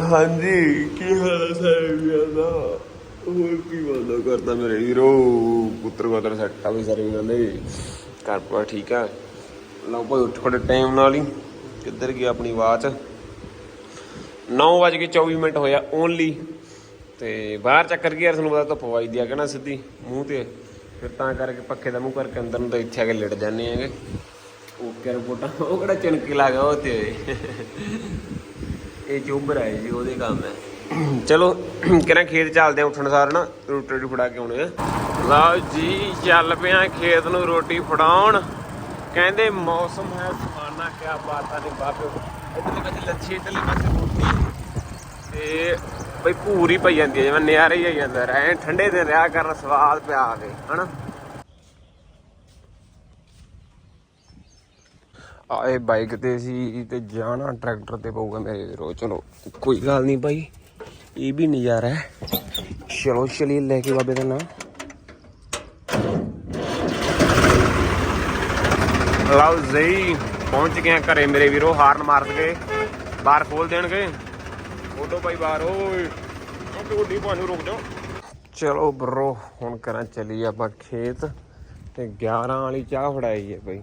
ਹਾਂਜੀ, ਕੀ ਹਾਲ ਹੈ ਸਾਹਿਬ ਦਾ? ਹੋਰ ਕੀ ਬੰਦਾ ਕਰਦਾ ਮੇਰੇ ਵੀਰੋ? ਪੁੱਤਰ ਕੋਤਰ ਸੈੱਟ ਆ ਵੀ ਸਾਰੇ ਵੀਰਾਂ ਦੇ। ਘਰ ਪਾ ਠੀਕ ਆ? ਲਓ ਭਾਈ, ਉੱਠ ਖੜੇ ਟਾਈਮ ਨਾਲ ਹੀ। ਕਿੱਧਰ ਗਈ ਆਪਣੀ ਵਾਚ 9:24 ਮਿੰਟ ਹੋਇਆ ਓਨਲੀ ਤੇ ਬਾਹਰ ਚੱਕਰ ਗਿਆ ਤੁਹਾਨੂੰ ਪਤਾ ਧੁੱਪ ਵਾਈ ਦਿਆ ਕਿ ਸਿੱਧੀ ਮੂੰਹ ਤੇ। ਫਿਰ ਤਾਂ ਕਰਕੇ ਪੱਖੇ ਦਾ ਮੂੰਹ ਕਰਕੇ ਅੰਦਰ ਨੂੰ ਤਾਂ ਇੱਥੇ ਆ ਕੇ ਲਿਟ ਜਾਂਦੇ ਆਂਗੇ ਓਕੇ ਰਿਪੋਰਟਾਂ, ਉਹ ਕਿਹੜਾ ਚਿਮਕੀ ਲਾ ਗਿਆ ਉਹ ਤੇ ਇਹ ਚੁੱਭ ਹੈ ਜੀ ਉਹਦੇ ਕੰਮ ਹੈ। ਚਲੋ ਕਿਹਨਾਂ ਖੇਤ ਚੱਲਦੇ ਆ ਉੱਠਣ ਸਾਰ ਨਾ ਰੋਟੀ ਰੋਟੀ ਫੜਾ ਕੇ ਆਉਣੇ ਆ। ਲਓ ਜੀ ਚੱਲ ਪਿਆ ਖੇਤ ਨੂੰ ਰੋਟੀ ਫੜਾਉਣ। ਕਹਿੰਦੇ ਮੌਸਮ ਹੈ ਸੁਹਾਨਾ ਕਿਆ ਬਾਤਾਂ ਨੇ ਬਾਬੇ ਇਧਰਲੇ ਪਾਸੇ ਲੱਛੀ ਇਧਰਲੇ ਪਾਸੇ ਰੋਟੀ ਤੇ ਬਈ ਭੂਰੀ ਪਈ ਜਾਂਦੀ ਹੈ ਜਿਵੇਂ ਨਿਆਰੇ ਹੀ ਆਈ ਜਾਂਦਾ ਐ ਠੰਡੇ ਦਿਨ ਰਿਹਾ ਕਰਨ ਸਵਾਦ ਪਿਆ ਆਵੇ ਹਨਾ? ਆਏ ਬਾਈਕ ਤੇ ਸੀ ਤੇ ਜਾਣਾ ਟਰੈਕਟਰ ਤੇ ਪਊਗਾ ਮੇਰੇ ਵੀਰੋ ਚਲੋ ਕੋਈ ਗੱਲ ਨਹੀਂ ਭਾਈ ਇਹ ਵੀ ਨਜ਼ਾਰਾ ਹੈ। ਚਲੋ ਚਲੀਏ ਲੈ ਕੇ ਬਾਬੇ ਦਾ ਨਾਮ। ਲਓ ਜੀ ਪਹੁੰਚ ਗਏ ਘਰੇ ਮੇਰੇ ਵੀਰੋ ਹਾਰਨ ਮਾਰ ਦਗੇ ਬਾਹਰ ਖੋਲ ਦੇਣਗੇ। ਖੋਲੋ ਭਾਈ ਬਾਹਰ ਓਏ ਢੋਡੀ ਪਾਣੀ ਰੁਕ ਜਾਓ। ਚਲੋ ਬਰੋ ਹੁਣ ਕਰਾਂ ਚੱਲੀ ਆਪਾਂ ਖੇਤ ਤੇ 11 ਵਾਲੀ ਚਾਹ ਫੜਾਈ ਹੈ ਭਾਈ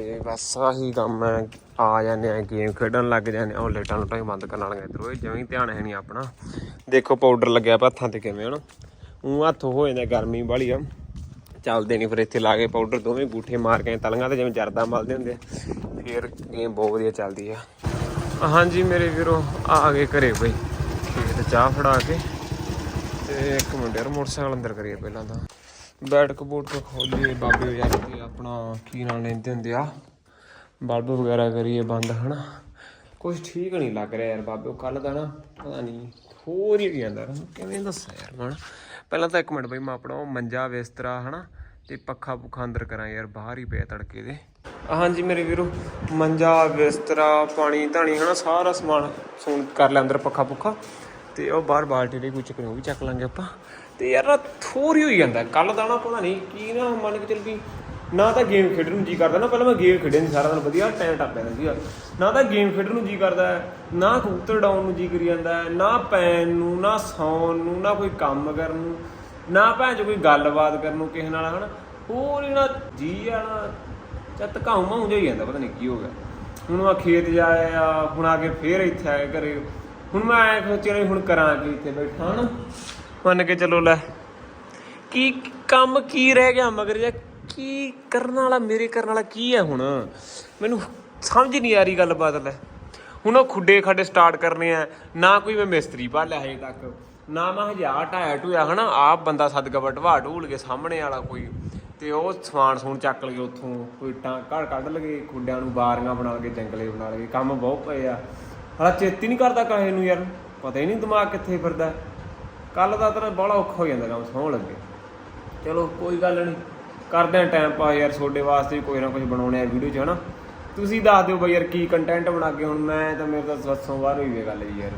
ਤੇ ਬਸ ਆਹੀ ਕੰਮ ਹੈ ਆ ਜਾਂਦੇ ਆ ਗੇਮ ਖੇਡਣ ਲੱਗ ਜਾਂਦੇ ਆ, ਉਹ ਲਾਈਟਾਂ ਲੁਟਾਂ ਹੀ ਬੰਦ ਕਰਨ ਵਾਲੀਆਂ ਇਧਰੋਂ। ਜਿਵੇਂ ਧਿਆਨ ਹੈ ਨਹੀਂ ਆਪਣਾ। ਦੇਖੋ ਪਾਊਡਰ ਲੱਗਿਆ ਪਿਆ ਹੱਥਾਂ ਤੇ ਕਿਵੇਂ ਹਨ। ਉਹ ਹੱਥ ਹੋ ਜਾਂਦਾ ਗਰਮੀ ਵਾਲੀ ਆ। ਚੱਲਦੇ ਨਹੀਂ ਫਿਰ ਇੱਥੇ ਲਾ ਕੇ ਪਾਊਡਰ ਦੋਵੇਂ ਗੂਠੇ ਮਾਰ ਕੇ ਤਲੀਆਂ ਤੇ ਜਿਵੇਂ ਜਰਦਾ ਮਲਦੇ ਹੁੰਦੇ ਆ। ਫਿਰ ਗੇਮ ਬਹੁਤ ਵਧੀਆ ਚੱਲਦੀ ਆ। ਹਾਂਜੀ ਮੇਰੇ ਵੀਰੋ, ਆ ਗਏ ਘਰੇ ਬਈ। ਖੇਤ ਚਾਹ ਫੜਾ ਕੇ। ਤੇ ਇੱਕ ਮਿੰਟ ਯਾਰ, ਮੋਟਰਸਾਈਕਲ ਅੰਦਰ ਕਰੀਏ ਪਹਿਲਾਂ ਤਾਂ। ਬੈਠ ਕਬੂਟ ਕੇ ਖੋਲੀਏ ਬਾਬੇ ਯਾਰ ਤੇ ਆਪਣਾ ਕੀ ਨਾਲ ਲੈਂਦੇ ਹੁੰਦੇ ਆ? ਬਲਬ ਵਗੈਰਾ ਕਰੀਏ ਬੰਦ, ਹਨਾ? ਕੁਝ ਠੀਕ ਨਹੀਂ ਲੱਗ ਰਿਹਾ ਯਾਰ ਬਾਬੇ ਕੱਲ ਦਾ ਨਾ ਪਤਾ ਨਹੀਂ, ਹੋਰ ਹੀ ਜਾਂਦਾ ਰਿਹਾ ਕਿਵੇਂ ਦੱਸਾਂ ਯਾਰ ਮੈਂ? ਪਹਿਲਾਂ ਤਾਂ ਇੱਕ ਮਿੰਟ ਬਈ, ਮੈਂ ਆਪਣਾ ਉਹ ਮੰਜਾ ਬਿਸਤਰਾ ਹਨਾ? ਤੇ ਪੱਖਾ ਪੁੱਖਾ ਅੰਦਰ ਕਰਾਂ ਯਾਰ, ਬਾਹਰ ਹੀ ਪਿਆ ਤੜਕੇ ਦੇ। ਹਾਂਜੀ ਮੇਰੇ ਵੀਰੋ, ਮੰਜਾ ਬਿਸਤਰਾ ਪਾਣੀ ਧਾਣੀ, ਹਨਾ? ਸਾਰਾ ਸਮਾਨ ਸੁਣ ਕਰ ਲਿਆ ਅੰਦਰ ਪੱਖਾ ਪੁੱਖਾ। ਤੇ ਉਹ ਬਾਹਰ ਬਾਲਟੀ ਦੇ ਕੋਈ ਚੱਕਰ ਉਹ ਵੀ ਚੱਕ ਲਾਂਗੇ ਆਪਾਂ। ਤੇ ਯਾਰ ਥੋੜੀ ਹੋਈ ਜਾਂਦਾ। ਕੱਲ ਦਾ ਨਾ ਪਤਾ ਨਹੀਂ ਕੀ ਨਾ ਮੰਨ ਕੇ ਚੱਲ ਵੀ ਨਾ ਤਾਂ ਗੇਮ ਖੇਡਣ ਨੂੰ ਜੀ ਕਰਦਾ ਨਾ, ਪਹਿਲਾਂ ਮੈਂ ਗੇਮ ਖੇਡਿਆ ਨਹੀਂ ਸਾਰਾ ਦਿਨ ਵਧੀਆ ਟਾਈਮ ਟੱਪ ਜਾਂਦਾ ਸੀਗਾ। ਨਾ ਤਾਂ ਗੇਮ ਖੇਡਣ ਨੂੰ ਜੀ ਕਰਦਾ ਨਾ ਕਬੂਤਰ ਡਾਉਣ ਨੂੰ ਜੀ ਕਰੀ ਜਾਂਦਾ ਨਾ ਪੈਣ ਨੂੰ, ਨਾ ਸੌਣ ਨੂੰ, ਨਾ ਕੋਈ ਕੰਮ ਕਰਨ ਨੂੰ, ਨਾ ਭੈਣ ਚ ਕੋਈ ਗੱਲਬਾਤ ਕਰਨ ਨੂੰ ਕਿਸੇ ਨਾਲ, ਹਨਾ? ਹੋਰ ਇਹਨਾਂ ਜੀ ਆ ਨਾ ਚੱਤ ਘਾਉ ਮਾਉ ਜਿਹਾ ਹੀ ਜਾਂਦਾ, ਪਤਾ ਨਹੀਂ ਕੀ ਹੋ ਗਿਆ। ਹੁਣ ਮੈਂ ਖੇਤ ਜਾਇਆ ਹੁਣ ਆ ਕੇ ਫੇਰ ਇੱਥੇ ਆਏ ਘਰੇ। ਹੁਣ ਮੈਂ ਐ ਸੋਚਿਆ ਹੁਣ ਕਰਾਂ ਕਿ ਇੱਥੇ ਬੈਠਾ ਨਾ ਮੰਨ ਕੇ ਚੱਲੋ ਲੈ। ਕੀ ਕੰਮ ਕੀ ਰਹਿ ਗਿਆ ਮਗਰ ਜਾਂ ਕੀ ਕਰਨ ਵਾਲਾ, ਮੇਰੇ ਕਰਨ ਵਾਲਾ ਕੀ ਹੈ ਹੁਣ? ਮੈਨੂੰ ਸਮਝ ਨਹੀਂ ਆ ਰਹੀ ਗੱਲਬਾਤ ਲੈ। ਹੁਣ ਉਹ ਖੁੱਡੇ ਖੱਡੇ ਸਟਾਰਟ ਕਰਨੇ ਆ। ਨਾ ਕੋਈ ਮੈਂ ਮਿਸਤਰੀ ਭਾਲਿਆ ਹਜੇ ਤੱਕ। ਨਾ ਮੈਂ ਹਜੇ ਆ ਢਾਇਆ ਢੂਇਆ, ਹਨਾ? ਆਪ ਬੰਦਾ ਸਦਕਾ ਵਟਵਾ ਢੂਲ ਕੇ ਸਾਹਮਣੇ ਵਾਲਾ ਕੋਈ। ਤੇ ਉਹ ਸਮਾਨ ਸਮੂਨ ਚੱਕ ਲਗੇ ਉੱਥੋਂ, ਕੋਈ ਟਾਂ ਘੜ ਕੱਢ ਲਗੇ ਖੁੱਡਿਆਂ ਨੂੰ ਬਾਰੀਆਂ ਬਣਾ ਲਗੇ ਜੰਗਲੇ ਬਣਾ ਲਗੇ ਕੰਮ ਬਹੁਤ ਪਏ ਆ। ਹਲਾ ਚੇਤੀ ਨਹੀਂ ਕਰਦਾ ਕਾਹੇ ਨੂੰ ਯਾਰ। ਪਤਾ ਹੀ ਨਹੀਂ ਦਿਮਾਗ ਕਿੱਥੇ ਫਿਰਦਾ। ਕੱਲ ਦਾ ਤਾਂ ਬੜਾ ਔਖਾ ਹੋ ਜਾਂਦਾ ਕੰਮ ਸੌਣ ਲੱਗੇ। ਚਲੋ ਕੋਈ ਗੱਲ ਨਹੀਂ। ਕਰਦੇ ਆਂ ਟਾਈਮ ਪਾਸ ਯਾਰ ਤੁਹਾਡੇ ਵਾਸਤੇ ਵੀ ਕੋਈ ਨਾ ਕੁਝ ਬਣਾਉਣੇ ਆ ਵੀਡੀਓ 'ਚ ਹਨਾ? ਤੁਸੀਂ ਦੱਸ ਦਿਓ ਬਈ ਯਾਰ ਕੀ ਕੰਟੈਂਟ ਬਣਾ ਕੇ ਹੁਣ ਮੈਂ ਤਾਂ ਮੇਰੇ ਤਾਂ ਸੱਸੋਂ ਬਾਹਰ ਹੋਈ ਵੇ ਗੱਲ ਜੀ ਯਾਰ।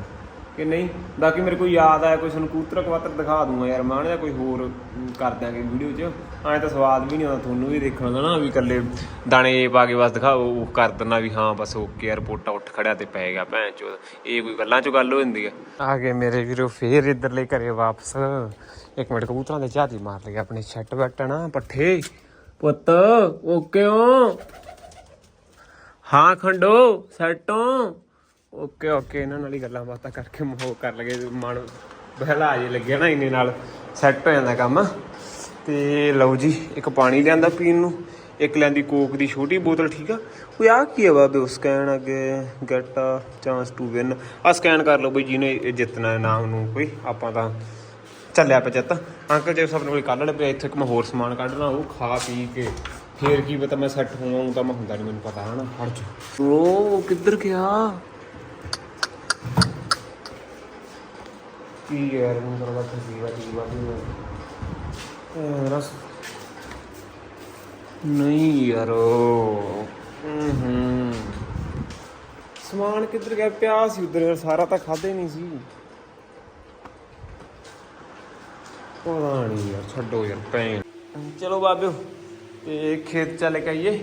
ਕਿ ਨਹੀਂ? ਬਾਕੀ ਮੇਰੇ ਕੋਈ ਯਾਦ ਆਇਆ ਕੋਈ ਸਾਨੂੰ ਕੂਤਰ ਕਵਾਤਰ ਦਿਖਾ ਦੂੰਗਾ ਯਾਰ ਮੈਂ ਜਾਂ ਕੋਈ ਹੋਰ ਕਰ ਦਾਂਗੇ ਵੀਡੀਓ 'ਚ। ਐਂ ਤਾਂ ਸਵਾਦ ਵੀ ਨਹੀਂ ਆਉਂਦਾ, ਤੁਹਾਨੂੰ ਵੀ ਦੇਖਣ ਦਾ ਨਾ ਵੀ ਇਕੱਲੇ ਦਾਣੇ ਪਾ ਕੇ ਬਸ ਦਿਖਾਓ, ਉਹ ਕਰ ਦਿੰਨਾ ਵੀ ਹਾਂ, ਬਸ ਓਕੇ ਯਾਰ ਪੋਟਾ ਉੱਠ ਖੜਿਆ ਤੇ ਪੈ ਗਿਆ ਭੈਣ ਚੋ ਇਹ ਕੋਈ ਗੱਲਾਂ 'ਚ ਗੱਲ ਹੋ ਜਾਂਦੀ ਆ? ਆ ਗਏ ਮੇਰੇ ਵੀਰੋ, ਫੇਰ ਇੱਧਰਲੇ ਘਰੇ ਵਾਪਸ। ਇੱਕ ਮਿੰਟ, ਕਬੂਤਰਾਂ ਦੇ ਝਾਤੀ ਮਾਰ ਲਈ ਆਪਣੇ ਛੱਟ ਬੈਠਣਾ, ਪੱਠੇ। ਪੁੱਤ ਓਕੇ ਹੋ? ਹਾਂ, ਖੰਡੋ ਸੈਟੋਂ ਓਕੇ ਓਕੇ ਇਹਨਾਂ ਨਾਲ ਹੀ ਗੱਲਾਂ ਬਾਤਾਂ ਕਰਕੇ ਮੋਹ ਕਰ ਲਗੇ ਮਨ ਬਹਿਲਾ ਜੇ ਲੱਗਿਆ ਨਾ ਇੰਨੇ ਨਾਲ ਸੈੱਟ ਹੋ ਜਾਂਦਾ ਕੰਮ। ਤੇ ਲਓ ਜੀ ਇੱਕ ਪਾਣੀ ਲਿਆਂਦਾ ਪੀਣ ਨੂੰ। ਇੱਕ ਲੈਂਦੀ ਕੋਕ ਦੀ ਛੋਟੀ ਬੋਤਲ ਠੀਕ ਆ? ਉਹ ਆ ਕੀ ਆ ਬਾਬੇ? ਸਕੈਨ ਅੱਗੇ get a chance to win. ਆ ਸਕੈਨ ਕਰ ਲਓ ਬਈ ਜਿਹਨੇ ਜਿੱਤਣਾ ਹੈ ਨਾਮ ਨੂੰ ਕੋਈ ਆਪਾਂ ਤਾਂ ਚੱਲਿਆ ਪਚਤ ਅੰਕਲ ਜੀ ਸਭ ਨੂੰ ਕੋਈ ਕੱਢ ਪਿਆ ਇੱਥੇ ਇੱਕ ਮੈਂ ਹੋਰ ਸਮਾਨ ਕੱਢਣਾ ਉਹ ਖਾ ਪੀ ਕੇ। ਫੇਰ ਕੀ ਪਤਾ ਮੈਂ ਸੈੱਟ ਹੋਵਾਂ ਤਾਂ ਮੈਂ ਹੁੰਦਾ ਨਹੀਂ ਮੈਨੂੰ ਪਤਾ ਹਨਾ? ਫੜ ਚ ਉਹ ਕਿੱਧਰ ਗਿਆ? ਕੀ ਯਾਰ ਮੈਨੂੰ ਤਾਂ ਲੱਗਦਾ ਜੀਵਾ ਜੀਵਾ ਵੀ ਇਹ ਰਸ ਨਹੀਂ ਯਾਰ। ਹੂੰ ਸਮਾਨ ਕਿੱਧਰ ਗਿਆ? ਪਿਆ ਸੀ ਉਧਰ ਸਾਰਾ ਤਾਂ ਖਾਦੇ ਨਹੀਂ ਸੀ। ਪਤਾ ਨਹੀਂ ਯਾਰ ਛੱਡੋ ਯਾਰ ਭੈਣ। ਚਲੋ ਬਾਬਿਓ ਤੇ ਖੇਤ ਚੱਲ ਕੇ ਆਈਏ।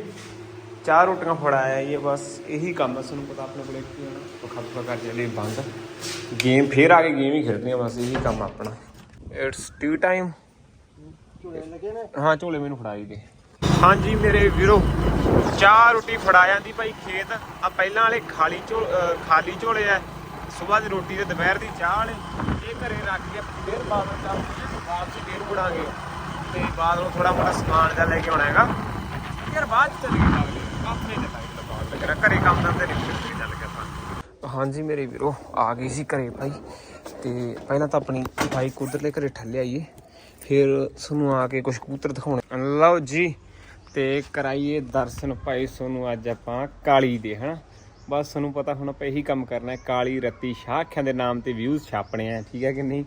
ਚਾਰ ਰੋਟੀਆਂ ਫੜਾਇਆ ਇਹ ਬਸ ਇਹੀ ਕੰਮ ਹੈ ਤੁਹਾਨੂੰ ਪਤਾ ਆਪਣੇ ਕੋਲੇ ਕੀ ਹੋਣਾ ਪੱਖਾ ਪੱਖਾ ਕਰ ਚੱਲੇ ਬੰਦ। ਗੇਮ ਫੇਰ ਆ ਕੇ ਗੇਮ ਹੀ ਖੇਡਦੇ ਆ ਬਸ ਇਹੀ ਕੰਮ ਆਪਣਾ। ਇਟਸ ਟੀ ਟਾਈਮ ਹਾਂ ਝੋਲੇ ਮੈਨੂੰ ਫੜਾਈ ਦੇ। ਹਾਂਜੀ ਮੇਰੇ ਵੀਰੋ ਚਾਰ ਰੋਟੀ ਫੜਾ ਜਾਂਦੀ ਭਾਈ ਖੇਤ। ਆ ਪਹਿਲਾਂ ਵਾਲੇ ਖਾਲੀ ਝੋ ਅਹ ਖਾਲੀ ਝੋਲੇ ਐ ਸਵੇਰ ਦੀ ਰੋਟੀ ਤੇ ਦੁਪਹਿਰ ਦੀ ਚਾਹ ਵਾਲੇ। ਇਹ ਘਰੇ ਰੱਖ ਕੇ ਫੇਰ ਬਾਅਦ ਵਿੱਚ ਆਪਾਂ ਵਾਪਸੀ ਫੇਰ ਮੁੜਾਂਗੇ। ਤੇ ਬਾਅਦ ਨੂੰ ਥੋੜਾ ਮੋਟਾ ਸਮਾਨ ਜਿਹਾ ਲੈ ਕੇ ਆਉਣਾ ਹੈਗਾ। ਯਾਰ ਬਾਅਦ ਚ ਚੱਲੀ ਲੱਗਦੀ ਆਪਣੇ ਤੇ ਦਾ ਬਾਅਦ ਲੱਗਣਾ। ਘਰੇ ਕੰਮ ਦੰਦੇ ਨਹੀਂ ਫਿਰਦੇ ਚੱਲ ਗਿਆ ਤਾਂ ਹਾਂਜੀ ਮੇਰੇ ਵੀਰੋ ਆ ਗਈ ਸੀ ਘਰੇ ਭਾਈ। ਤੇ ਪਹਿਲਾਂ ਤਾਂ ਆਪਣੀ ਭਾਈ ਕੁਦਰਲੇ ਘਰੇ ਠੱਲੇ ਆਈਏ। ਫਿਰ ਤੁਹਾਨੂੰ ਆ ਕੇ ਕੁਝ ਕਬੂਤਰ ਦਿਖਾਉਣੇ। ਲਓ ਜੀ, ਤੇ ਕਰਾਈਏ ਦਰਸ਼ਨ ਭਾਈ ਤੁਹਾਨੂੰ ਅੱਜ ਆਪਾਂ ਕਾਲੀ ਦੇ, ਹਨਾ? ਬਸ ਤੁਹਾਨੂੰ ਪਤਾ ਹੁਣ ਆਪਾਂ ਇਹੀ ਕੰਮ ਕਰਨਾ ਹੈ, ਕਾਲੀ ਰੱਤੀ ਸ਼ਾਹ ਸ਼ਾਖਿਆਂ ਦੇ ਨਾਮ ਤੇ ਵਿਊਜ਼ ਛਾਪਣੇ ਆ, ਠੀਕ ਹੈ ਕਿ ਨਹੀਂ?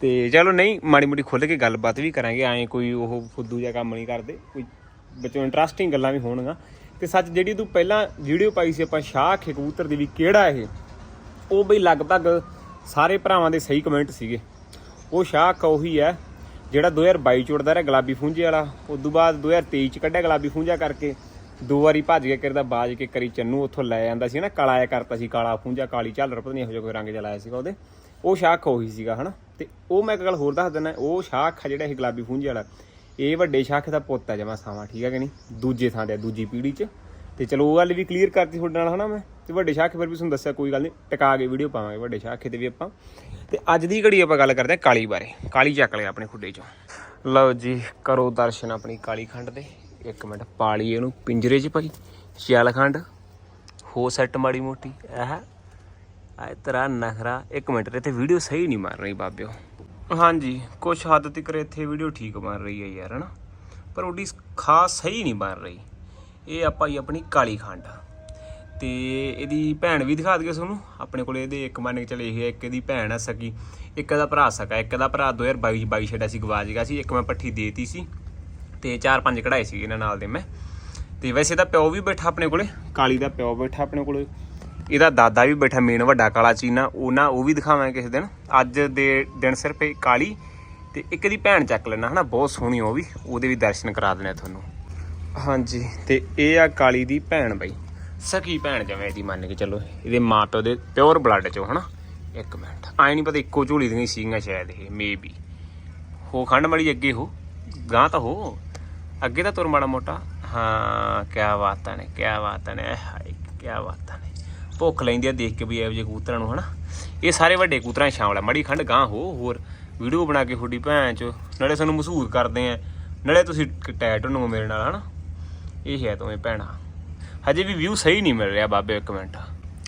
ਤੇ ਚਲੋ ਨਹੀਂ, ਮਾੜੀ ਮੋਟੀ ਖੁੱਲ ਕੇ ਗੱਲਬਾਤ ਵੀ ਕਰਾਂਗੇ, ਐਂ ਕੋਈ ਉਹ ਫੁੱਦੂ ਜਿਹਾ ਕੰਮ ਨਹੀਂ ਕਰਦੇ, ਕੋਈ ਵਿੱਚੋਂ ਇੰਟਰਸਟਿੰਗ ਗੱਲਾਂ ਵੀ ਹੋਣਗੀਆਂ। ਤੇ ਸੱਚ ਜਿਹੜੀ ਤੂੰ ਪਹਿਲਾਂ ਵੀਡੀਓ ਪਾਈ ਸੀ ਆਪਾਂ ਸ਼ਾਹ ਸ਼ਾਖ ਕਬੂਤਰ ਦੀ ਵੀ ਕਿਹੜਾ ਇਹ? ਉਹ ਬਈ ਲਗਭਗ ਸਾਰੇ ਭਰਾਵਾਂ ਦੇ ਸਹੀ ਕਮੈਂਟ ਸੀਗੇ। ਉਹ ਸ਼ਾਖ ਉਹੀ ਹੈ ਜਿਹੜਾ 2022 ਚ ਉੜਦਾ ਰਿਹਾ ਗੁਲਾਬੀ ਫੂੰਜੇ ਵਾਲਾ ਉਸ ਤੋਂ ਬਾਅਦ 2023 ਚ ਕੱਢਿਆ ਗੁਲਾਬੀ ਫੂੰਜਾ ਕਰਕੇ। ਦੋ ਵਾਰੀ ਭੱਜ ਕੇ ਕਿਰਦਾ ਬਾਜ ਕੇ ਕਰੀ ਚੰਨੂ, ਉੱਥੋਂ ਲੈ ਜਾਂਦਾ ਸੀ ਨਾ, ਕਾਲਾ ਆਇਆ ਕਰਤਾ ਸੀ, ਕਾਲਾ ਫੂੰਜਾ ਕਾਲੀ ਝਾਲਰ, ਪਤਾ ਨਹੀਂ ਇਹੋ ਜਿਹਾ ਕੋਈ ਰੰਗ ਜਲਾਇਆ ਸੀਗਾ ਉਹਦੇ। ਉਹ ਸ਼ਾਖ ਉਹੀ ਸੀਗਾ, ਹਨਾ? ਤੇ ਉਹ ਮੈਂ ਇੱਕ ਗੱਲ ਹੋਰ ਦੱਸ ਦਿੰਦਾ, ਉਹ ਸ਼ਾਖ ਆ ਜਿਹੜਾ ਇਹ ਗੁਲਾਬੀ ਫੂੰਜੇ ਵਾਲਾ, ਇਹ ਵੱਡੇ ਸ਼ਾਖ ਦਾ ਪੁੱਤ ਹੈ ਜਮਾ ਸਾਵਾ ਠੀਕ ਹੈ ਕਿ ਨਹੀਂ? ਦੂਜੇ ਥਾਂ ਤੇ ਦੂਜੀ ਪੀੜ੍ਹੀ 'ਚ। ਤੇ ਚਲੋ ਉਹ ਗੱਲ ਵੀ ਕਲੀਅਰ ਕਰਤੀ ਤੁਹਾਡੇ ਨਾਲ, ਹਨਾ ਮੈਂ? ਤੇ ਵੱਡੇ ਸ਼ਾਖੇ ਪਰ ਵੀ ਤੁਹਾਨੂੰ ਦੱਸਿਆ, ਕੋਈ ਗੱਲ ਨਹੀਂ ਟਿਕਾ ਕੇ ਵੀਡੀਓ ਪਾਵਾਂਗੇ ਵੱਡੇ ਸ਼ਾਖੇ ਤੇ ਵੀ ਆਪਾਂ। ਤੇ ਅੱਜ ਦੀ ਘੜੀ ਆਪਾਂ ਗੱਲ ਕਰਦੇ ਹਾਂ ਕਾਲੀ ਬਾਰੇ। ਕਾਲੀ ਚੱਕ ਲਿਆ ਆਪਣੇ ਖੁੱਡੇ 'ਚੋਂ। ਲਓ ਜੀ, ਕਰੋ ਦਰਸ਼ਨ ਆਪਣੀ ਕਾਲੀ ਖੰਡ ਦੇ। ਇੱਕ ਮਿੰਟ, ਪਾਲੀ ਇਹਨੂੰ ਪਿੰਜਰੇ 'ਚ ਭਾਈ। ਚੱਲ ਖੰਡ, ਹੋ ਸੈੱਟ ਮਾੜੀ ਮੋਟੀ। ਆਹ ਆਏ ਤੇਰਾ ਨਖਰਾ। ਇੱਕ ਮਿੰਟ, ਇੱਥੇ ਵੀਡੀਓ ਸਹੀ ਨਹੀਂ ਮਾਰ ਰਹੀ ਬਾਬਿਓ। ਹਾਂਜੀ, ਕੁਛ ਹੱਦ ਤੱਕ ਇੱਥੇ ਵੀਡੀਓ ਠੀਕ ਮਾਰ ਰਹੀ ਹੈ ਯਾਰ, ਹਨਾ? ਪਰ ਉਹਦੀ ਖਾਸ ਸਹੀ ਨਹੀਂ ਮਾਰ ਰਹੀ। ਇਹ ਆਪਾਂ ਹੀ ਆਪਣੀ ਕਾਲੀ ਖੰਡ। ਤੇ ਇਹਦੀ ਭੈਣ ਵੀ ਦਿਖਾ ਦਈਏ ਤੁਹਾਨੂੰ ਆਪਣੇ ਕੋਲੇ ਇਹਦੇ ਇੱਕ ਮੰਨ ਕੇ ਚਲੇ ਇਹ ਇੱਕ ਇਹਦੀ ਭੈਣ ਆ ਸਕੀ। ਇੱਕ ਦਾ ਭਰਾ ਸਕਾ, ਇੱਕ ਦਾ ਭਰਾ 2022 ਚ 22 ਛੱਡਿਆ ਸੀ ਗਵਾਚ ਗਿਆ ਸੀ, ਇੱਕ ਮੈਂ ਪੱਠੀ ਦੇਤੀ ਸੀ ਤੇ ਚਾਰ ਪੰਜ ਕਢਾਏ ਸੀ ਇਹਨਾਂ ਨਾਲ ਦੇ ਮੈਂ। ਤੇ ਵੈਸੇ ਤਾਂ ਪਿਓ ਵੀ ਬੈਠਾ ਆਪਣੇ ਕੋਲੇ, ਕਾਲੀ ਦਾ ਪਿਓ ਬੈਠਾ ਆਪਣੇ ਕੋਲੇ। ਇਹਦਾ ਦਾਦਾ ਵੀ ਬੈਠਾ, ਮੇਨ ਵੱਡਾ ਕਾਲਾ ਚੀਨਾ, ਉਹ ਨਾ ਉਹ ਵੀ ਦਿਖਾਵਾਂਗੇ ਕਿਸੇ ਦਿਨ। ਅੱਜ ਦੇ ਦਿਨ ਸਿਰਫ ਇਹ ਕਾਲੀ ਤੇ ਇੱਕ ਦੀ ਭੈਣ ਚੱਕ ਲੈਣਾ ਹਨਾ, ਬਹੁਤ ਸੋਹਣੀ ਉਹ ਵੀ। ਉਹਦੇ ਵੀ ਦਰਸ਼ਨ ਕਰਾ ਦੇਣੇ ਆ ਤੁਹਾਨੂੰ। ਹਾਂਜੀ, ਤੇ ਇਹ ਆ ਕਾਲੀ ਦੀ ਭੈਣ ਬਾਈ। ਸਕੀ ਭੈਣ ਜਿਵੇਂ ਇਹਦੀ ਮੰਨ ਕੇ ਚੱਲੋ, ਇਹਦੇ ਮਾਪਿਓ ਦੇ ਪਿਓਰ ਬਲੱਡ ਚੋਂ, ਹਨਾ? ਇੱਕ ਮਿੰਟ। ਆਏ ਨਹੀਂ ਪਤਾ ਇੱਕੋ ਝੋਲੀ ਦੀਆਂ ਹੀ ਸੀਗੀਆਂ ਸ਼ਾਇਦ ਇਹ ਮੇਬੀ ਹੋ, ਖੰਡ ਮੜੀ ਅੱਗੇ ਹੋ। ਗਾਂ ਤਾਂ ਹੋ। ਅੱਗੇ ਤਾਂ ਤੁਰ ਮਾੜਾ ਮੋਟਾ। ਹਾਂ, ਕਿਆ ਬਾਤਾਂ ਨੇ, ਕਿਆ ਬਾਤਾਂ ਨੇ। ਆਏ ਹਾਏ, ਕਿਆ ਬਾਤਾਂ ਨੇ। ਭੁੱਖ ਲੈਂਦੀ ਆ ਦੇਖ ਕੇ ਵੀ ਇਹੋ ਜਿਹੇ ਕਬੂਤਰਾਂ ਨੂੰ, ਹਨਾ? ਇਹ ਸਾਰੇ ਵੱਡੇ ਕਬੂਤਰਾਂ 'ਚ ਸ਼ਾਮਲ ਆ। ਮੜੀ ਖੰਡ ਗਾਂ ਹੋ, ਹੋਰ ਵੀਡੀਓ ਬਣਾ ਕੇ ਤੁਹਾਡੀ ਭੈਣ ਚ। ਨਾਲੇ ਸਾਨੂੰ ਮਸ਼ਹੂਰ ਕਰਦੇ ਆ। ਨਾਲੇ ਤੁਸੀਂ ਟੈਟ ਨੂੰ ਮੇਰੇ ਨਾਲ, ਹਨਾ? ਇਹ ਹੈ ਦੋਵੇਂ ਭੈਣਾਂ। ਹਜੇ ਵੀ ਵਿਊ ਸਹੀ ਨਹੀਂ ਮਿਲ ਰਿਹਾ ਬਾਬੇ, ਇੱਕ ਮਿੰਟ।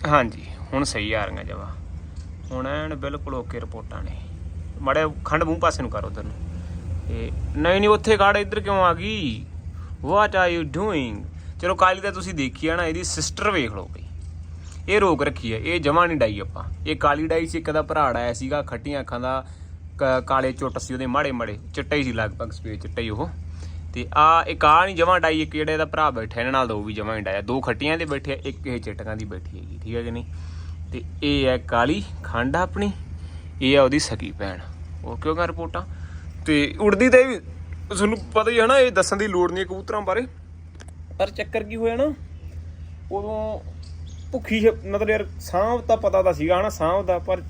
ਹਾਂਜੀ, ਹੁਣ ਸਹੀ ਆ ਰਹੀਆਂ ਜਵਾ ਹੁਣ ਐਨ ਬਿਲਕੁਲ ਓਕੇ ਰਿਪੋਰਟਾਂ ਨੇ। ਮੜੇ ਖੰਡ ਮੂੰਹ ਪਾਸੇ ਨੂੰ ਕਰ ਉਧਰ ਨੂੰ। ਇਹ ਨਹੀਂ ਨਹੀਂ, ਉੱਥੇ ਕਾੜ ਇੱਧਰ ਕਿਉਂ ਆ ਗਈ? ਵਾਟ ਆਰ ਯੂ ਡੂਇੰਗ ਚਲੋ ਕਾਲੀ ਦਾ ਤੁਸੀਂ ਦੇਖੀ ਆ ਨਾ, ਇਹਦੀ ਸਿਸਟਰ ਵੇਖ ਲਓ ਬਈ। ਇਹ ਰੋਕ ਰੱਖੀ ਹੈ, ਇਹ ਜਮਾ ਨਹੀਂ ਡਾਈ ਆਪਾਂ। ਇਹ ਕਾਲੀ ਡਾਈ ਸੀ, ਇੱਕ ਦਾ ਭਰਾੜ ਆਇਆ ਸੀਗਾ, ਖੱਟੀਆਂ ਅੱਖਾਂ ਦਾ, ਕ- ਕਾਲੇ ਚੁੱਟ ਸੀ ਉਹਦੇ ਮਾੜੇ ਮਾੜੇ ਚਿੱਟਾ ਹੀ ਸੀ ਲਗਭਗ ਸਪੇਸ ਚਿੱਟਾ ਹੀ ਉਹ। ਤੇ ਆ ਇੱਕ ਆ ਨਹੀਂ ਜਮਾ ਡਾਈ ਇੱਕ ਜਿਹੜਾ ਇਹਦਾ ਭਰਾ ਬੈਠਾ ਇਹਨਾਂ ਨਾਲ ਦੋ ਵੀ ਜਮਾ ਡਾਇਆ। ਦੋ ਖੱਟੀਆਂ ਦੇ ਬੈਠੇ ਆ, ਇੱਕ ਇਹ ਚਿੱਟਕਾਂ ਦੀ ਬੈਠੀ ਹੈਗੀ ਠੀਕ ਹੈ ਕਿ ਨਹੀਂ? ਤੇ ਇਹ ਹੈ ਕਾਲੀ ਖੰਡ ਆਪਣੀ ਇਹ ਆ ਉਹਦੀ ਸਕੀ ਭੈਣ। ਉਹ ਕਿਉਂ ਕਰ ਰਿਪੋਰਟਾਂ? ਤੇ ਉੜਦੀ ਤੇ ਵੀ ਤੁਹਾਨੂੰ ਪਤਾ ਹੀ ਹੈ ਨਾ ਇਹ ਦੱਸਣ ਦੀ ਲੋੜ ਨਹੀਂ ਕਬੂਤਰਾਂ ਬਾਰੇ। ਪਰ ਚੱਕਰ ਕੀ ਹੋਇਆ ਨਾ ਉਦੋਂ ਭੁੱਖੀ ਮਤਲਬ ਯਾਰ ਸਾਂਭ ਤਾਂ ਪਤਾ ਤਾਂ ਸੀਗਾ ਹਨਾ ਸਾਂਭ ਦਾ ਪਰ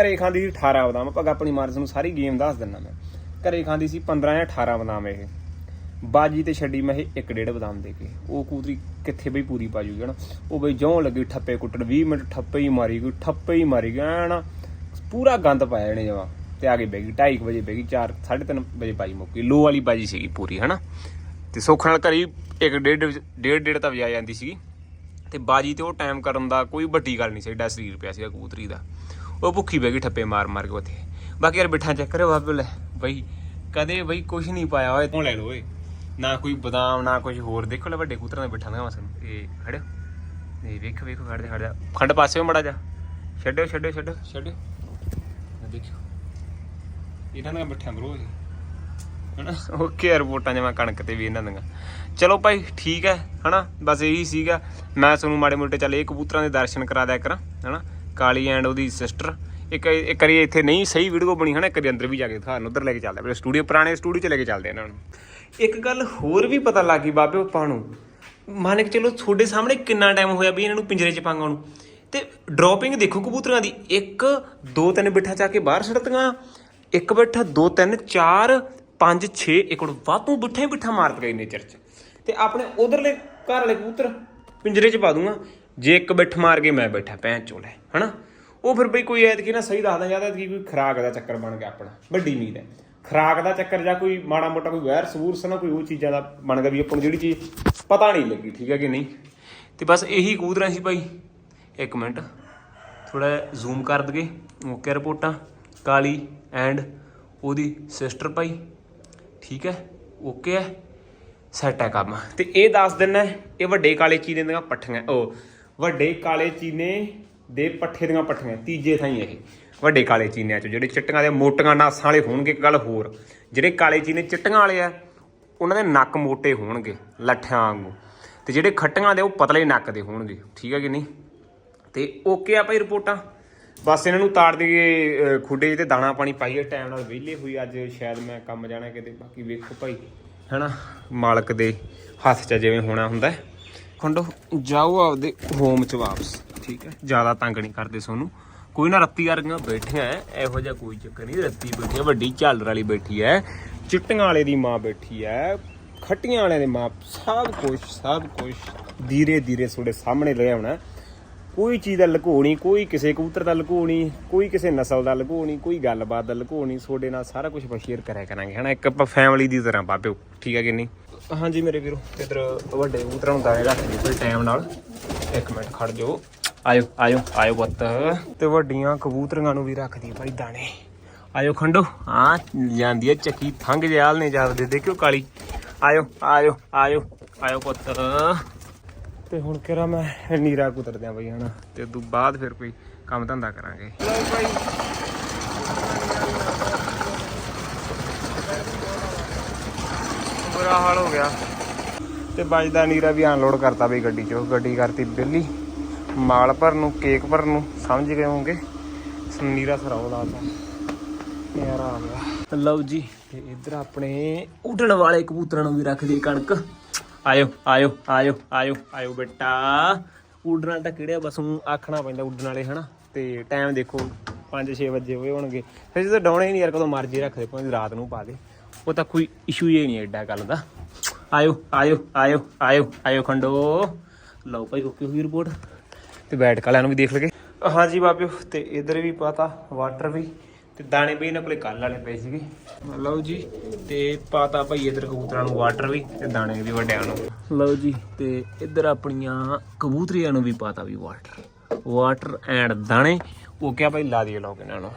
ਘਰੇ ਖਾਂਦੀ ਸੀ 18 ਬਦਾਮ। ਪੱਗ ਆਪਣੀ ਮਾਰਸ ਨੂੰ ਸਾਰੀ ਗੇਮ ਦੱਸ ਦਿੰਦਾ ਮੈਂ। ਘਰੇ ਖਾਂਦੀ ਸੀ 15 ਜਾਂ 18 ਬਦਾਮ ਇਹ। ਬਾਜੀ ਤੇ ਛੱਡੀ, ਮੈਂ ਇਹ ਇੱਕ ਡੇਢ ਬਦਾਮ ਦੇ ਕੇ। ਉਹ ਕੂਤਰੀ ਕਿੱਥੇ ਬਈ ਪੂਰੀ ਪਾਜੂਗੀ ਹਨਾ? ਉਹ ਬਈ ਜੋਂ ਲੱਗੀ, ਠੱਪੇ ਕੁੱਟਣ 20 ਮਿੰਟ ਠੱਪੇ ਹੀ ਮਾਰੀ ਗਈ, ਠੱਪੇ ਹੀ ਮਾਰੀ ਗਿਆ ਨਾ ਪੂਰਾ ਗੰਦ ਪਾਇਆ ਇਹਨੇ ਜਮਾ। ਤੇ ਆ ਕੇ ਬਹਿ ਗਈ 2:30 ਵਜੇ ਬਹਿ ਗਈ 4 3:30 ਵਜੇ ਬਾਜੀ ਮੁੱਕੀ ਲੋ ਵਾਲੀ ਬਾਜੀ ਸੀਗੀ ਪੂਰੀ, ਹਨਾ? ਤੇ ਸੁੱਖ ਨਾਲ ਘਰੀ ਇੱਕ ਡੇਢ ਡੇਢ ਡੇਢ ਤਾਂ ਵਜਾ ਜਾਂਦੀ ਸੀਗੀ। ਤੇ ਬਾਜੀ ਤੇ ਉਹ ਟਾਈਮ ਕਰਨ ਦਾ ਕੋਈ ਵੱਡੀ ਗੱਲ ਨਹੀਂ ਸੀ ਏਡਾ ਸਰੀਰ ਪਿਆ ਸੀਗਾ ਕੂਤਰੀ ਦਾ। ਉਹ ਭੁੱਖੀ ਬਹਿ ਗਈ, ਠੱਪੇ ਮਾਰ ਮਾਰ ਕੇ ਉੱਥੇ। ਬਾਕੀ ਯਾਰ ਬਿਠਾ ਚੈੱਕ ਕਰਿਓ ਬਾਬੇ ਲੈ। ਬਈ, ਕਦੇ ਬਈ ਕੁਝ ਨਹੀਂ ਪਾਇਆ ਹੋਏ ਤੂੰ ਲੈ ਲਓ ਓਏ। ਨਾ ਕੋਈ ਬਦਾਮ ਨਾ ਕੁਝ ਹੋਰ। ਦੇਖੋ ਲੈ ਵੱਡੇ ਕਬੂਤਰਾਂ ਦੇ ਬਿਠਾ ਦਾਂਗਾ ਮਸਨ ਇਹ ਖੜਿਓ। ਇਹ ਵੇਖੋ ਵੇਖੋ ਖੜਦੇ ਖੜਦੇ ਖੰਡ ਪਾਸੇ ਮੜਾ ਜਾ ਛੱਡਿਓ ਛੱਡਿਓ ਛੱਡਿਓ। ਛੱਡਿਓ। ਦੇਖਿਓ। ਇਹਨਾਂ ਦਾ ਬਿਠਾ ਬਰੋ ਇਹ ਹਨਾ? ਓਕੇ ਰਿਪੋਰਟਾਂ ਜਮਾ ਕਣਕ ਤੇ ਵੀ ਇਹਨਾਂ ਦੀਆਂ। ਚਲੋ ਭਾਈ ਠੀਕ ਹੈ ਹਨਾ? ਬਸ ਇਹੀ ਸੀਗਾ। ਮੈਂ ਤੁਹਾਨੂੰ ਮਾੜੇ ਮੋਟੇ ਚੱਲ ਇਹ ਕਬੂਤਰਾਂ ਦੇ ਦਰਸ਼ਨ ਕਰਾ ਦਿਆ ਕਰਾਂ ਹਨਾ? ਕਾਲੀ ਐਂਡ ਉਹਦੀ ਸਿਸਟਰ ਇੱਕ ਇੱਕ ਵਾਰੀ ਇੱਥੇ ਨਹੀਂ ਸਹੀ ਵੀਡੀਓ ਬਣੀ ਹਨਾ? ਇੱਕ ਅੰਦਰ ਵੀ ਜਾ ਕੇ ਦਿਖਾਣ ਉਧਰ ਲੈ ਕੇ ਚੱਲਦੇ। ਆਪਣੇ ਸਟੂਡੀਓ ਪੁਰਾਣੇ ਸਟੂਡੀਓ ਚ ਲੈ ਕੇ ਚੱਲਦੇ ਇਹਨਾਂ ਨੂੰ। ਇੱਕ ਗੱਲ ਹੋਰ ਵੀ ਪਤਾ ਲੱਗੀ ਬਾਬੇ ਆਪਾਂ ਨੂੰ। ਮੰਨ ਕੇ ਚਲੋ ਤੁਹਾਡੇ ਸਾਹਮਣੇ ਕਿੰਨਾ ਟਾਈਮ ਹੋਇਆ ਵੀ ਇਹਨਾਂ ਨੂੰ ਪਿੰਜਰੇ 'ਚ ਪਾਂਗਾ ਨੂੰ ਤੇ ਡ੍ਰੌਪਿੰਗ ਦੇਖੋ ਕਬੂਤਰਾਂ ਦੀ, ਇੱਕ, ਦੋ, ਤਿੰਨ ਬਿੱਠਾ ਚਾ ਕੇ ਬਾਹਰ ਛੱਡਤੀਆਂ ਇੱਕ ਬਿੱਠਾ, ਦੋ, ਤਿੰਨ, ਚਾਰ, ਪੰਜ 6 ਇੱਕ ਵਾਧੂ ਬਿੱਠਾ ਹੀ ਬਿੱਠਾ ਮਾਰਤ ਗਏ ਨੇਚਰ 'ਚ ਤੇ ਆਪਣੇ ਉਧਰਲੇ ਘਰ ਵਾਲੇ ਕਬੂਤਰ ਪਿੰਜਰੇ 'ਚ ਪਾ ਦੂੰਗਾ। ਜੇ ਇੱਕ ਬਿੱਠ ਮਾਰ ਕੇ ਮੈਂ ਬੈਠਾ ਪੈਂ ਚੋਲੇ, ਹਨਾ? ਉਹ ਫਿਰ ਬਈ ਕੋਈ ਐਤਕੀ ਨਾ ਸਹੀ ਦੱਸਦਾ ਜ਼ਿਆਦਾ ਕਿ ਕੋਈ ਖਰਾਕ ਦਾ ਚੱਕਰ ਬਣ ਗਿਆ ਆਪਣਾ, ਵੱਡੀ ਉਮੀਦ ਹੈ। ਖਰਾਕ ਦਾ ਚੱਕਰ ਜਾਂ ਕੋਈ ਮਾੜਾ ਮੋਟਾ ਕੋਈ ਵੈਰ ਸਵੂਰਸ ਨਾ ਕੋਈ ਉਹ ਚੀਜ਼ਾਂ ਦਾ ਬਣ ਗਿਆ ਵੀ ਆਪਾਂ ਨੂੰ ਜਿਹੜੀ ਚੀਜ਼ ਪਤਾ ਨਹੀਂ ਲੱਗੀ, ਠੀਕ ਹੈ ਕਿ ਨਹੀਂ? ਤੇ ਬਸ ਇਹੀ ਕੂਦ ਕਬੂਤਰਾਂ ਸੀ ਭਾਈ। ਇੱਕ ਮਿੰਟ। ਥੋੜਾ ਜ਼ੂਮ ਕਰ ਦਗੇ ਓਕੇ ਰਿਪੋਰਟਾਂ। ਕਾਲੀ ਐਂਡ ਉਹਦੀ ਸਿਸਟਰ ਭਾਈ। ਠੀਕ ਹੈ? ਓਕੇ ਹੈ? ਸੈਟ ਹੈ ਕੰਮ। ਤੇ ਇਹ ਦੱਸ ਦਿੰਨਾ ਇਹ ਵੱਡੇ ਕਾਲੇ ਚੀਨੇ ਦੀਆਂ ਪੱਠੀਆਂ, ਉਹ ਵੱਡੇ ਕਾਲੇ ਚੀਨੇ ਦੇ ਪੱਠੇ ਦੀਆਂ ਪੱਠੀਆਂ, ਤੀਜੇ ਥਾਈ ਇਹ। ਵੱਡੇ ਕਾਲੇ ਚੀਨਿਆਂ 'ਚੋਂ, ਜਿਹੜੇ ਚਿੱਟੀਆਂ ਦੇ ਮੋਟੀਆਂ ਨਾਸਾਂ ਵਾਲੇ ਹੋਣਗੇ, ਇੱਕ ਗੱਲ ਹੋਰ, ਜਿਹੜੇ ਕਾਲੇ ਚੀਨੇ ਚਿੱਟੀਆਂ ਵਾਲੇ ਆ, ਉਹਨਾਂ ਦੇ ਨੱਕ ਮੋਟੇ ਹੋਣਗੇ, ਲੱਠਿਆਂ ਵਾਂਗੂ। ਤੇ ਜਿਹੜੇ ਖੱਟੀਆਂ ਦੇ, ਉਹ ਪਤਲੇ ਨੱਕ ਦੇ ਹੋਣਗੇ, ਠੀਕ ਹੈ ਕਿ ਨਹੀਂ? ਤੇ ਓਕੇ ਆ ਭਾਈ ਰਿਪੋਰਟਾਂ? ਬਸ ਇਹਨਾਂ ਨੂੰ ਤਾੜ ਦੇਈਏ ਖੁੱਡੇ 'ਚ ਤੇ ਦਾਣਾ ਪਾਣੀ ਪਾਈਏ, ਟਾਈਮ ਨਾਲ ਵਿਹਲੇ ਹੋਈ ਅੱਜ ਸ਼ਾਇਦ ਮੈਂ ਕੰਮ ਜਾਣਾ ਕਿਤੇ, ਬਾਕੀ ਵੇਖੋ ਭਾਈ, ਹੈਨਾ? ਮਾਲਕ ਦੇ ਹੱਥ 'ਚ ਜਿਵੇਂ ਹੋਣਾ ਹੁੰਦਾ ਖੰਡੋ, ਜਾਓ ਆਪਦੇ ਹੋਮ 'ਚ ਵਾਪਸ, ਠੀਕ ਹੈ? ਜ਼ਿਆਦਾ ਤੰਗ ਨਹੀਂ ਕਰਦੇ ਸੋਨੂੰ। ਕੋਈ ਨਾ ਰੱਤੀ ਵਰਗੀਆਂ ਬੈਠੀਆਂ ਐ, ਇਹੋ ਜਿਹਾ ਕੋਈ ਚੱਕਰ ਨਹੀਂ, ਰੱਤੀ ਬੈਠੀ ਵੱਡੀ ਝਾਲਰ ਵਾਲੀ ਬੈਠੀ ਐ, ਚਿੱਟੀਆਂ ਵਾਲੇ ਦੀ ਮਾਂ ਬੈਠੀ ਐ, ਖੱਟੀਆਂ ਵਾਲੇ ਦੀ ਮਾਂ, ਸਭ ਕੁਝ ਸਭ ਕੁਝ ਧੀਰੇ ਧੀਰੇ ਤੁਹਾਡੇ ਸਾਹਮਣੇ ਲੈ ਆਉਣਾ। ਕੋਈ ਚੀਜ਼ ਦਾ ਲੁਕੋ ਨਹੀਂ, ਕੋਈ ਕਿਸੇ ਕਬੂਤਰ ਦਾ ਲੁਕੋ ਨਹੀਂ, ਕੋਈ ਕਿਸੇ ਨਸਲ ਦਾ ਲੁਕੋ ਨਹੀਂ, ਕੋਈ ਗੱਲਬਾਤ ਦਾ ਲੁਕੋ ਨਹੀਂ, ਤੁਹਾਡੇ ਨਾਲ ਸਾਰਾ ਕੁਝ ਆਪਾਂ ਸ਼ੇਅਰ ਕਰਿਆ ਕਰਾਂਗੇ। ਹਨਾ, ਇੱਕ ਆਪਾਂ ਫੈਮਿਲੀ ਦੀ ਤਰ੍ਹਾਂ ਬਾਬਿਓ, ਠੀਕ ਹੈ ਕਿ ਨਹੀਂ? ਹਾਂਜੀ ਮੇਰੇ ਵੀਰੋ, ਇਧਰ ਵੱਡੇ ਕਬੂਤਰਾਂ ਨੂੰ ਦਾਣੇ ਰੱਖ ਦਿਓ, ਕੋਈ ਟਾਈਮ ਨਾਲ। ਇੱਕ ਮਿੰਟ ਖੜ ਜਾਓ। ਆਇਓ ਆਇਓ ਆਇਓ ਪੁੱਤ। ਤੇ ਵੱਡੀਆਂ ਕਬੂਤਰੀਆਂ ਨੂੰ ਵੀ ਰੱਖਦੀ ਭਾਈ ਦਾਣੇ। ਆਇਓ ਖੰਡੋ। ਹਾਂ ਜਾਂਦੀ ਹੈ ਚੱਕੀ। ਥੰਗ ਜਿਆਲ ਨੇ ਜਾਂਦੇ ਦੇਖਿਓ ਕਾਲੀ? ਆਇਓ ਆਇਓ ਆਇਓ ਆਇਓ ਪੁੱਤ। ਤੇ ਹੁਣ ਕਿਹੜਾ ਮੈਂ ਨੀਰਾ ਕੁਤਰਦਿਆਂ ਬਈ, ਹਨਾ? ਤੇ ਉਦੋਂ ਬਾਅਦ ਫਿਰ ਕੋਈ ਕੰਮ ਧੰਦਾ ਕਰਾਂਗੇ। ਲਓ ਭਾਈ ਬੁਰਾ ਹਾਲ ਹੋ ਗਿਆ। ਤੇ ਵੱਜਦਾ ਨੀਰਾ ਵੀ ਅਨਲੋਡ ਕਰਤਾ ਬਈ ਗੱਡੀ ਚੋਂ। ਗੱਡੀ ਕਰਤੀ ਬਿੱਲੀ। ਮਾਲ ਭਰਨ ਨੂੰ, ਕੇਕ ਭਰਨ ਨੂੰ, ਸਮਝ ਗਏ ਹੋਵੋਗੇ? ਨੀਰਾ ਸਰਾਉ ਲਾਤਾ ਯਾਰ ਆ ਗਿਆ। ਲਓ ਜੀ, ਤੇ ਇੱਧਰ ਆਪਣੇ ਉੱਡਣ ਵਾਲੇ ਕਬੂਤਰਾਂ ਨੂੰ ਵੀ ਰੱਖ ਦੀ ਕਣਕ। ਆਇਓ ਆਇਓ ਆਇਓ ਆਇਓ ਆਇਓ ਬੇਟਾ। ਉੱਡਣ ਤਾਂ ਕਿਹੜੇ ਬਸ ਨੂੰ ਆਖਣਾ ਪੈਂਦਾ ਉੱਡਣ ਵਾਲੇ, ਹਨਾ? ਤੇ ਟਾਈਮ ਦੇਖੋ 5-6 ਵਜੇ ਹੋਏ ਹੋਣਗੇ। ਫਿਰ ਜਦੋਂ ਡਾਉਣੇ ਨਹੀਂ ਯਾਰ, ਕਦੋਂ ਮਰਜ਼ੀ ਰੱਖਦੇ ਭਾਵੇਂ ਰਾਤ ਨੂੰ ਪਾ ਦੇ। ਉਹ ਤਾਂ ਕੋਈ ਇਸ਼ੂ ਹੀ ਨਹੀਂ ਐਡਾ ਗੱਲ ਦਾ। ਆਇਓ ਆਇਓ ਆਇਓ ਆਇਓ ਆਇਓ ਖੰਡੋ। ਲਓ ਭਾਈ, ਓਕੇ ਹੋਈ ਰਿਪੋਰਟ ਤੇ ਬੈਠ ਵਾਲਿਆਂ ਨੂੰ ਵੀ ਦੇਖ ਲਗੇ। ਹਾਂਜੀ ਬਾਬਿਓ, ਤੇ ਇਧਰ ਵੀ ਪਾਤਾ ਵਾਟਰ ਵੀ, ਤੇ ਦਾਣੇ ਵੀ ਇਹਨਾਂ ਕੋਲੇ ਕੱਲ ਵਾਲੇ ਪਏ ਸੀਗੇ। ਲਓ ਜੀ, ਤੇ ਪਾਤਾ ਭਾਈ ਇਧਰ ਕਬੂਤਰਾਂ ਨੂੰ ਵਾਟਰ ਵੀ, ਤੇ ਦਾਣੇ ਵੀ ਵੱਡਿਆਂ ਨੂੰ। ਲਓ ਜੀ, ਤੇ ਇਧਰ ਆਪਣੀਆਂ ਕਬੂਤਰੀਆਂ ਨੂੰ ਵੀ ਪਾਤਾ ਵੀ ਵਾਟਰ ਵਾਟਰ ਐਂਡ ਦਾਣੇ, ਉਹ ਕਿਹਾ ਭਾਈ ਲਾ ਦਈਏ ਲੋਕ ਇਹਨਾਂ ਨੂੰ।